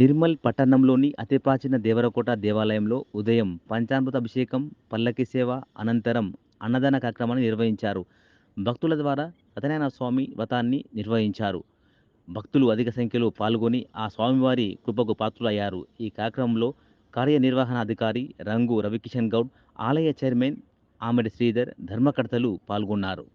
నిర్మల్ పట్టణంలోని అతి ప్రాచీన దేవరకోట దేవాలయంలో ఉదయం పంచామృత అభిషేకం పల్లకి సేవ అనంతరం అన్నదాన కార్యక్రమాన్ని నిర్వహించారు. భక్తుల ద్వారా సత్యనారాయణ స్వామి వ్రతాన్ని నిర్వహించారు. భక్తులు అధిక సంఖ్యలో పాల్గొని ఆ స్వామివారి కృపకు పాత్రులయ్యారు. ఈ కార్యక్రమంలో కార్యనిర్వహణాధికారి రంగు రవికిషన్ గౌడ్ ఆలయ చైర్మన్ ఆమెడి శ్రీధర్ ధర్మకర్తలు పాల్గొన్నారు.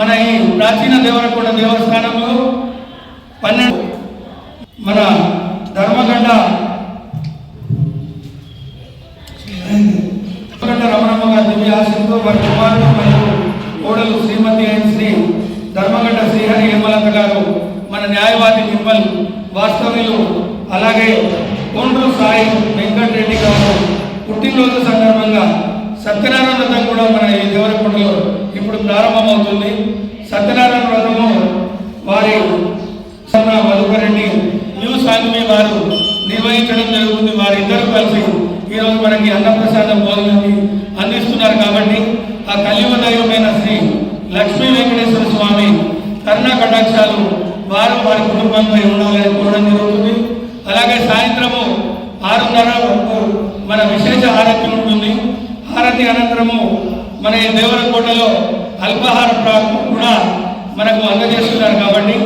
మన ఈ ప్రాచీన దేవరకొండ దేవస్థానంలో పన్నెండు మన ధర్మగండ ధర్మగండ రమణమ్మ గారి దివ్య ఆశయంతో వారి కుమారుడు మరియు కోడలు శ్రీమతి అయిన శ్రీ ధర్మగండ శ్రీహరి హేమలత గారు మన న్యాయవాది నిర్మల్ వాస్తవ్యులు అలాగే కొండ్రు సాయి వెంకటరెడ్డి గారు పుట్టినరోజు సందర్భంగా సత్యనారాయణ వ్రతం కూడా మన ఈ దేవరకొండలో ఇప్పుడు ప్రారంభమవుతుంది. సత్యనారాయణ వ్రతము వారి సన్న మధుకరెడ్డి న్యూ సాంగ్మి వారు నిర్వహించడం జరుగుతుంది. వారిద్దరూ కలిసి ఈరోజు మనకి అన్నప్రసాదం భోజనాన్ని అందిస్తున్నారు కాబట్టి ఆ కలియుగ దైవమైన శ్రీ లక్ష్మీ వెంకటేశ్వర స్వామి కరుణా కటాక్షాలు వారు వారి కుటుంబంపై ఉండాలని కోరడం జరుగుతుంది. అలాగే సాయంత్రము ఆరున్నర వరకు మన విశేష ఆరోగ్యం ఉంటుంది. హారతి అనంతరము మన ఈ దేవరకోటలో అల్పాహార ప్రాంతం కూడా మనకు అందజేస్తున్నారు కాబట్టి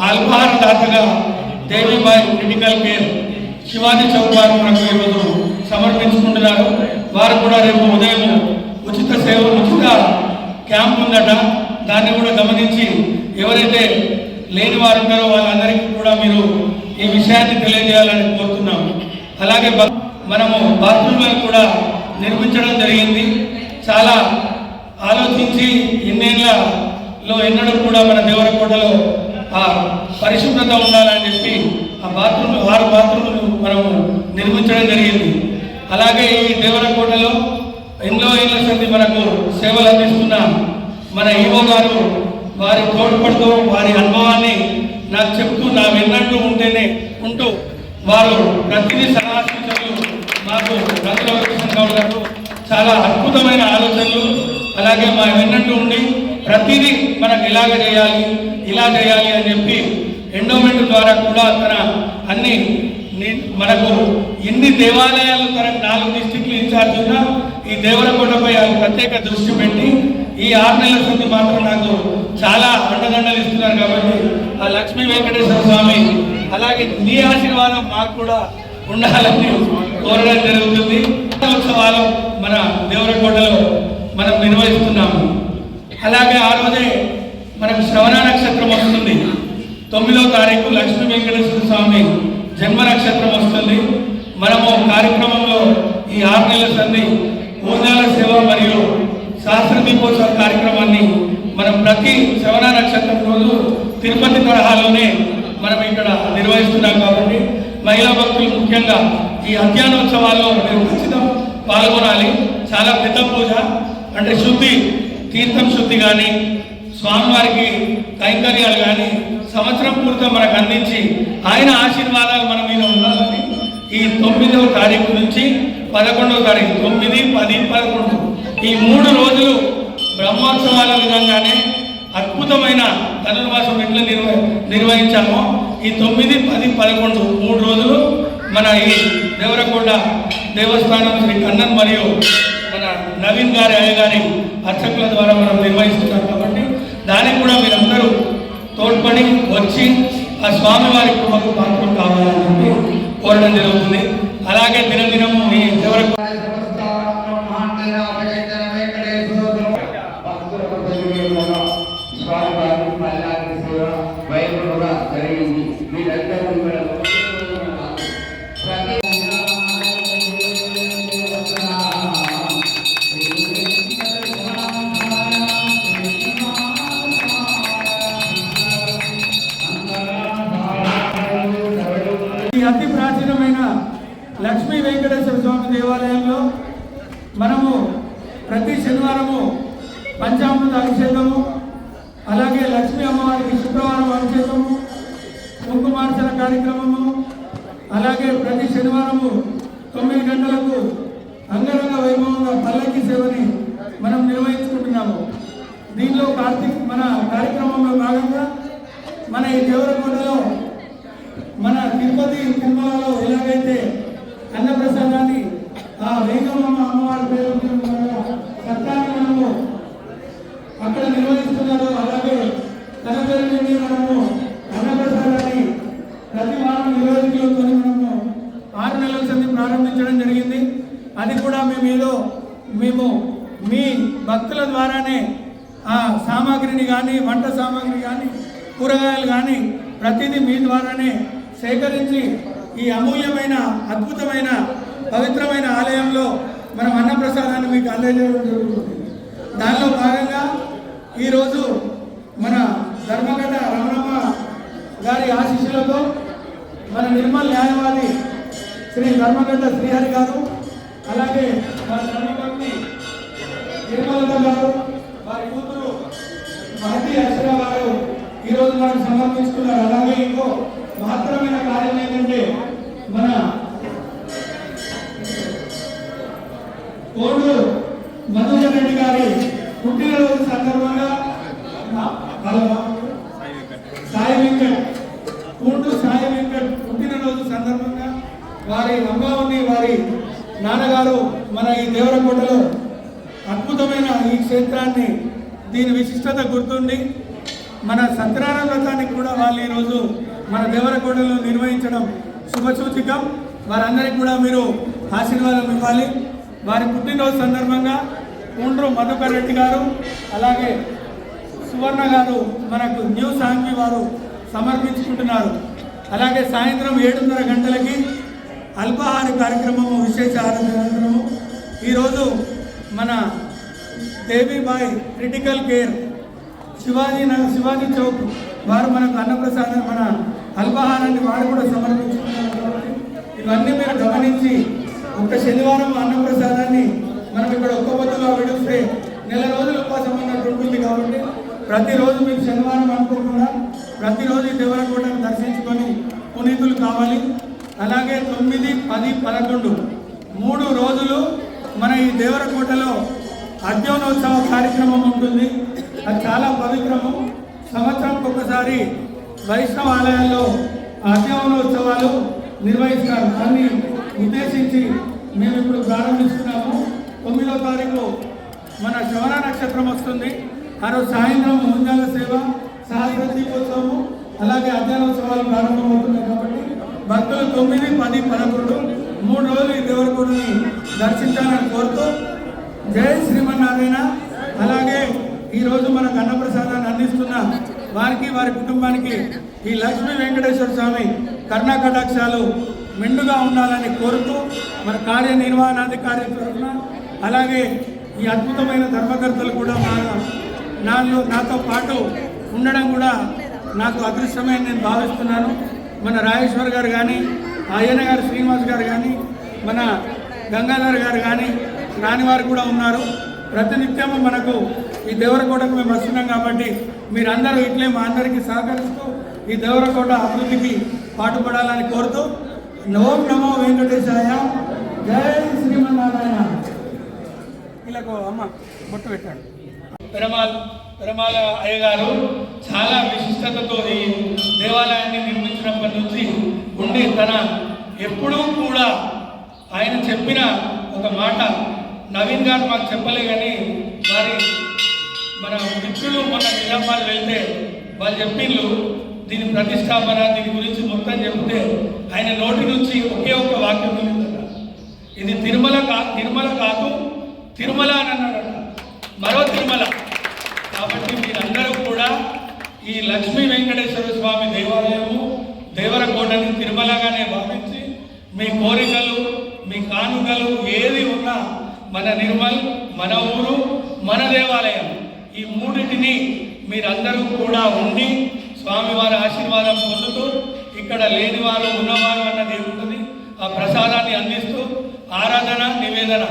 ఆ అల్పాహార దాతగా దేవీబాయి క్రిటికల్ కేర్ శివాజీ చౌక్ వారు మనకు ఈరోజు సమర్పించుకుంటున్నారు. వారు కూడా రేపు ఉదయం ఉచిత సేవ ఉచిత క్యాంప్ ఉందట. దాన్ని కూడా గమనించి ఎవరైతే లేని వారు ఉన్నారో వాళ్ళందరికీ కూడా మీరు ఈ విషయాన్ని తెలియజేయాలని కోరుతున్నాము. అలాగే మనము బాత్రూమ్లను కూడా నిర్మించడం జరిగింది. చాలా ఆలోచించి ఇన్నేళ్ళలో ఎన్నడూ కూడా మన దేవరకోటలో ఆ పరిశుభ్రత ఉండాలని చెప్పి ఆ బాత్రూమ్లు ఆరు బాత్రూమ్లు మనము నిర్మించడం జరిగింది. అలాగే ఈ దేవరకోటలో ఎన్నో ఏళ్ళ సంది మనకు సేవలు అందిస్తున్న మన ఈవో గారు వారి తోడ్పడుతూ వారి అనుభవాన్ని నాకు చెప్తూ నా విన్నట్టు ఉంటేనే ఉంటూ వారు ప్రతిదీ సలహా సూచనలు మాకు రంగుల గౌడ్ గారు చాలా అద్భుతమైన ఆలోచనలు. అలాగే మా వెన్నట్టు ఉండి ప్రతిదీ మనం ఇలాగ చేయాలి ఇలా చేయాలి అని చెప్పి ఎండోమెంట్ ద్వారా కూడా తన అన్ని మనకు ఎన్ని దేవాలయాలు తన నాలుగు డిస్టిక్లు ఇన్ఛార్జ్ ఉన్నా ఈ దేవరకోటపై ఆయన ప్రత్యేక దృష్టి పెట్టి ఈ ఆరు నెలల సంది మాత్రం నాకు చాలా అండదండలు ఇస్తున్నారు కాబట్టి ఆ లక్ష్మీ వెంకటేశ్వర స్వామి అలాగే నీ ఆశీర్వాదం మాకు కూడా ఉండాలని కోరడం జరుగుతుంది. ఉత్సవాలు మన దేవరకోటలో మనం నిర్వహిస్తున్నాము. అలాగే ఆ రోజే మనకు శ్రవణ నక్షత్రం వస్తుంది. తొమ్మిదో తారీఖు లక్ష్మీ వెంకటేశ్వర స్వామి జన్మ నక్షత్రం వస్తుంది. మనము కార్యక్రమంలో ఈ ఆరు నెలల సంది ఊర్జాల సేవ మరియు శాస్త్ర దీపోత్సవ కార్యక్రమాన్ని మనం ప్రతి శ్రవణ నక్షత్రం రోజు తిరుపతి తరహాలోనే మనం ఇక్కడ నిర్వహిస్తున్నాం కాబట్టి మహిళా భక్తులు ముఖ్యంగా ఈ అధ్యయనోత్సవాల్లో మేము ఖచ్చితంగా పాల్గొనాలి. చాలా పెద్ద పూజ. అంటే శుద్ధి తీర్థం శుద్ధి కానీ స్వామివారికి కైంకర్యాలు కానీ సంవత్సరం పూర్తిగా మనకు అందించి ఆయన ఆశీర్వాదాలు మన మీద ఉండాలని ఈ తొమ్మిదవ తారీఖు నుంచి పదకొండవ తారీఖు తొమ్మిది పది పదకొండు. ఈ మూడు రోజులు బ్రహ్మోత్సవాల విధంగానే అద్భుతమైన ధనుర్మాసం ఎట్లా నిర్వ నిర్వహించామో ఈ తొమ్మిది పది పదకొండు మూడు రోజులు మన ఈ దేవరకొండ దేవస్థానం శ్రీ కన్నన్ మరియు మన నవీన్ గారి అయ్య గారి అర్చకుల ద్వారా మనం నిర్వహిస్తున్నాం కాబట్టి దానికి కూడా మీరందరూ తోడ్పడి వచ్చి ఆ స్వామివారి కృపకు పాత్రలు కావాలని చెప్పి కోరడం జరుగుతుంది. అలాగే దినదినము ఈ దేవరకొండ వెంకటేశ్వర స్వామి దేవాలయంలో మనము ప్రతి శనివారము పంచామృత అభిషేకము అలాగే లక్ష్మీ అమ్మవారికి శుక్రవారం అభిషేకము కుంకుమార్చన కార్యక్రమము అలాగే ప్రతి శనివారము తొమ్మిది గంటలకు అంగరంగ వైభవంగా పల్లకి సేవని మనం నిర్వహించుకుంటున్నాము. దీనిలో కార్తీక్ మన కార్యక్రమంలో భాగంగా మన ఈ దేవరకోటలో మన తిరుపతి తిరుమలలో ఎలాగైతే అన్నప్రసాదాన్ని ఆ వేగమ్మ అమ్మవారి పేరు మీద మన సత్యాన్ని మనము అక్కడ నిర్వహిస్తున్నారో అలాగే తన పేరు మీద మనము అన్నప్రసాదాన్ని ప్రతి వారం నిర్వహించుకొని మనము ఆరు నెలల సంది ప్రారంభించడం జరిగింది అది కూడా మేము ఏదో మేము మీ భక్తుల ద్వారానే ఆ సామాగ్రిని కానీ వంట సామాగ్రి కానీ కూరగాయలు కానీ ప్రతిదీ మీ ద్వారానే సేకరించి ఈ అమూల్యమైన అద్భుతమైన పవిత్రమైన ఆలయంలో మనం అన్నప్రసాదాన్ని మీకు అందజేయడం జరుగుతుంది. దానిలో భాగంగా ఈరోజు మన ధర్మగడ్డ రమణమ్మ గారి ఆశీస్సులతో మన నిర్మల్ న్యాయవాది శ్రీ ధర్మగడ్డ శ్రీహరి గారు అలాగే మన ధర్మపత్ని నిర్మలత గారు వారి కూతురు మహతి అక్షర గారు ఈరోజు మనకు సమర్పించుకున్నారు. అలాగే ఇంకో మహత్తరమైన కార్యం ఏంటంటే మన కోడు మధుసూదన్ రెడ్డి గారి పుట్టినరోజు సందర్భంగా సాయి వెంకట్ కోడు సాయి వెంకట్ పుట్టినరోజు సందర్భంగా వారి అమ్మావుని వారి నాన్నగారు మన ఈ దేవరకోటలో అద్భుతమైన ఈ క్షేత్రాన్ని దీని విశిష్టత గుర్తుండి మన సత్యనారాయణ వ్రతానికి కూడా వాళ్ళు ఈరోజు మన దేవరకోటలో నిర్వహించడం శుభసూచికం. వారందరికీ కూడా మీరు ఆశీర్వాదం ఇవ్వాలి. వారి పుట్టినరోజు సందర్భంగా పూండ్రు మధుకర్ రెడ్డి గారు అలాగే సువర్ణ గారు మనకు న్యూ సాంగ్వి వారు సమర్పించుకుంటున్నారు. అలాగే సాయంత్రం ఏడున్నర గంటలకి అల్పాహార కార్యక్రమము విశేష కార్యక్రమము. ఈరోజు మన దేవీబాయి క్రిటికల్ కేర్ శివాజీ నగర్ శివాజీ చౌక్ వారు మనకు అన్నప్రసాదం మన అల్పాహారాన్ని వారు కూడా సమర్పించుకున్నారు కాబట్టి ఇవన్నీ మీరు గమనించి ఒక శనివారం అన్నప్రసాదాన్ని మనం ఇక్కడ ఒక్క పొద్దుగా విడిస్తే నెల రోజులు ఉపవాసం ఉన్నట్టు ఉంటుంది కాబట్టి ప్రతిరోజు మీకు శనివారం అనుకోకుండా ప్రతిరోజు దేవరకోటను దర్శించుకొని పునీతులు కావాలి. అలాగే తొమ్మిది పది పదకొండు మూడు రోజులు మన ఈ దేవరకోటలో అద్యోనోత్సవ కార్యక్రమం ఉంటుంది. అది చాలా పవిత్రము. సంవత్సరంకి ఒకసారి వైష్ణవ ఆలయాల్లో అద్యోనోత్సవాలు నిర్వహిస్తారు. దాన్ని ఉద్దేశించి మేము ఇప్పుడు ప్రారంభిస్తున్నాము. తొమ్మిదో తారీఖు మన శ్రవణ నక్షత్రం వస్తుంది. ఆ రోజు సాయంత్రం ముంజాల సేవ సహస్ర దీపోత్సవము అలాగే అధ్యయనోత్సవాలు ప్రారంభమవుతున్నాయి కాబట్టి భక్తులు తొమ్మిది పది పదకొండు మూడు రోజులు ఈ దేవరకొండని దర్శించాలని కోరుతూ జై శ్రీమన్నారాయణ. అలాగే ఈరోజు మనకు అన్నప్రసాదాన్ని అందిస్తున్న వారికి వారి కుటుంబానికి ఈ లక్ష్మీ వెంకటేశ్వర స్వామి కర్ణా కటాక్షాలు మెండుగా ఉండాలని కోరుతూ మన కార్యనిర్వహణాధికారి తరఫున అలాగే ఈ అద్భుతమైన ధర్మకర్తలు కూడా మా నాలో నాతో పాటు ఉండడం కూడా నాకు అదృష్టమే నేను భావిస్తున్నాను. మన రాజేశ్వర్ గారు కానీ అయ్యన్న గారు శ్రీనివాస్ గారు కానీ మన గంగాధర్ గారు కానీ రానివారు కూడా ఉన్నారు. ప్రతినిత్యము మనకు ఈ దేవరకోటకు మేము వస్తున్నాం కాబట్టి మీరందరూ ఇట్లే మా అందరికీ సహకరిస్తూ ఈ దేవరకోట అభివృద్ధికి పాటుపడాలని కోరుతూ నవం నమో వెంకటేశాయ. జై శ్రీమన్నారాయణ. ఇలాగో అమ్మ బొట్టు పెట్టాడు. పెరమాలు పెరమాల అయ్య గారు చాలా విశిష్టతతో ఈ దేవాలయాన్ని నిర్మించినప్పటి నుంచి ఉండి తన ఎప్పుడూ కూడా ఆయన చెప్పిన ఒక మాట నవీన్ గారు మాకు చెప్పలే కానీ వారి మన మిత్రులు మన నిజామాలు వెళ్తే వాళ్ళు చెప్పిండ్రు దీని ప్రతిష్టాపన దీని గురించి మొత్తం చెప్తే ఆయన నోటి నుంచి ఒకే ఒక్క వాక్యం వెళ్ళిందట ఇది తిరుమల కా తిరుమల కాదు తిరుమల అని అన్నాడట. మరో తిరుమల. ఈ లక్ష్మీ వెంకటేశ్వర స్వామి దేవాలయము దేవరకోటని తిరుమలగానే భావించి మీ కోరికలు మీ కానుకలు ఏది ఉన్నా మన నిర్మల్ మన ఊరు మన దేవాలయం ఈ మూడింటిని మీరందరూ కూడా ఉండి స్వామివారి ఆశీర్వాదం పొందుతూ ఇక్కడ లేని వారు ఉన్నవారు అన్నది ఉంటుంది. ఆ ప్రసాదాన్ని అందిస్తూ ఆరాధన నివేదన.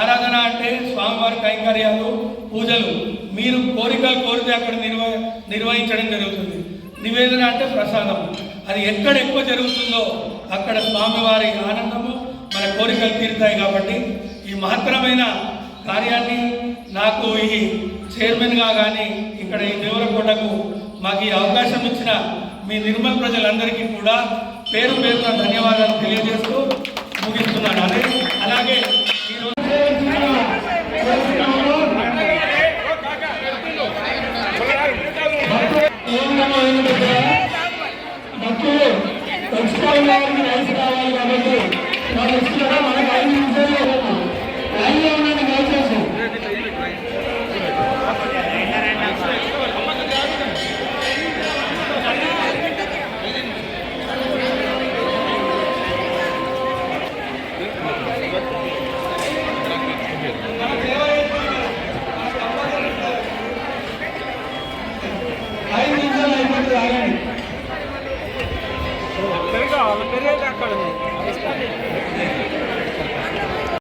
ఆరాధన అంటే స్వామివారి కైంకర్యాలు పూజలు. మీరు కోరికలు కోరితే అక్కడ నిర్వ నిర్వహించడం జరుగుతుంది. నివేదన అంటే ప్రసాదం. అది ఎక్కడ ఎక్కువ జరుగుతుందో అక్కడ స్వామివారి ఆనందము మన కోరికలు తీరుతాయి కాబట్టి ఈ మహత్తరమైన కార్యాన్ని నాకు ఈ చైర్మన్గా కానీ ఇక్కడ ఈ దేవరకోటకు మాకు ఈ అవకాశం ఇచ్చిన మీ నిర్మల్ ప్రజలందరికీ కూడా పేరు పేరున ధన్యవాదాలు తెలియజేస్తూ ముగిస్తున్నాను అదే అలాగే ఈరోజు భక్తులు తెచ్చుకోవడానికి రైతు కావాలి కాబట్టి వాళ్ళు ఇస్తున్నారా మనకు ఐదు నిమిషాలు లైన్లో